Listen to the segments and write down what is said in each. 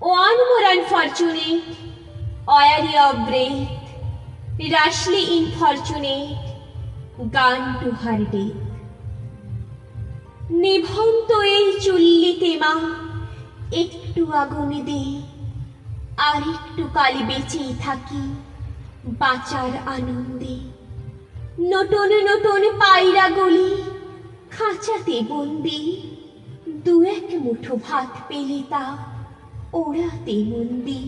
one more unfortunate, weary of breath, rashly infortunate, gone to her death. নিভন্ত এই চুল্লিতে মা একটু আগুন দে। আর একটু কাল বেঁচে থাকি বাঁচার আনন্দে। নতুন নতুন পায়রা গলি খাঁচাতে বন্দি। দু এক মুঠো ভাত পেলে তা ওড়াতে মন্দি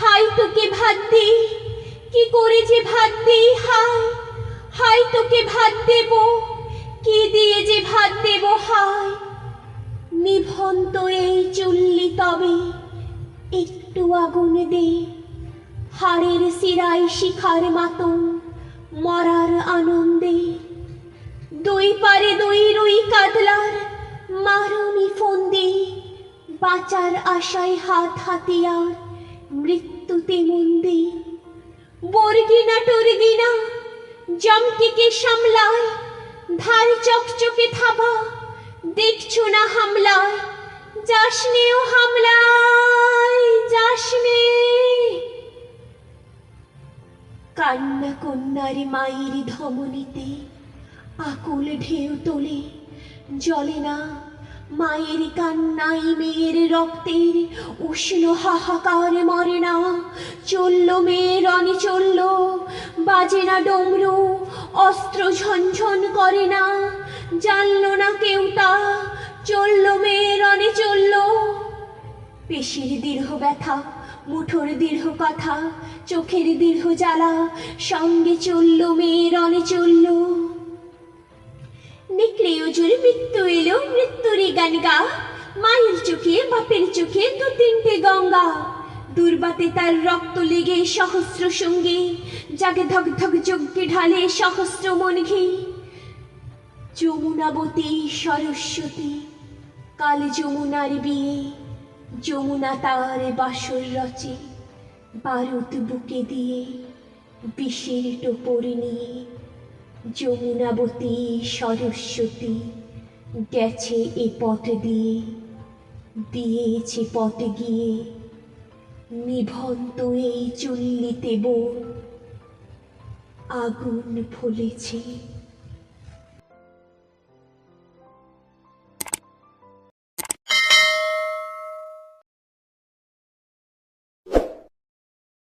হাই তোকে ভাত দে কি করে যে ভাত দে হাই হাই তোকে ভাত দেব কি দিয়ে যে ভাত দেব হাই নিভন্ত এই চুল্লি তবে একটু আগুন দে। হাড়ের শিরায় শিখার মাতন মরার আনন্দে। দুই পারে দুই রুই কাতলার ফন্দি বাঁচার আশায় হাত হাতিয়ার মৃত্যুতে মন্দি বর্গিনা টর্গিনা, জমটিকে সামলায়, ধার চকচকে থাবা, দেখছ না হামলায়, যাসনেও হামলায়, যাসনে। কান্না কন্যার মায়ের ধমনীতে, আকুল ঢেউ তোলে জলে না। মায়ের কান্নাই মেয়ের রক্তের উষ্ণ হাহাকার মরে না। চলল মেয়ে রনে চলল, বাজে না ডমরু, অস্ত্র ঝনঝন করে না। জানল না কেউ তা, চলল মেয়ে রনে চলল। পেশির দীর্ঘ ব্যথা, মুঠোর দীর্ঘ কথা, চোখের দীর্ঘ জ্বালা, সঙ্গে চলল মেয়ের অনে চলল। নিকড়ে ওজোর মৃত্যু এলো মৃত্যুরে গান গা মায়ের চোখে, বাপের চোখে দু তিনটে গঙ্গা। দুর্বাতে তার রক্ত লেগে সহস্র সঙ্গে, জাগে ধক ধক যজ্ঞে ঢালে সহস্র মন ঘি। যমুনাবতী সরস্বতী, কাল যমুনার বিয়ে, যমুনা তার বাসর রচে, বারুদ বুকে দিয়ে বিষের টোপর নিয়ে। যমুনাবতী সরস্বতী গেছে এ পথ দিয়ে দিয়েছে পথ গিয়ে। নিভন্ত এই চুল্লিতে বোন আগুন ফলেছে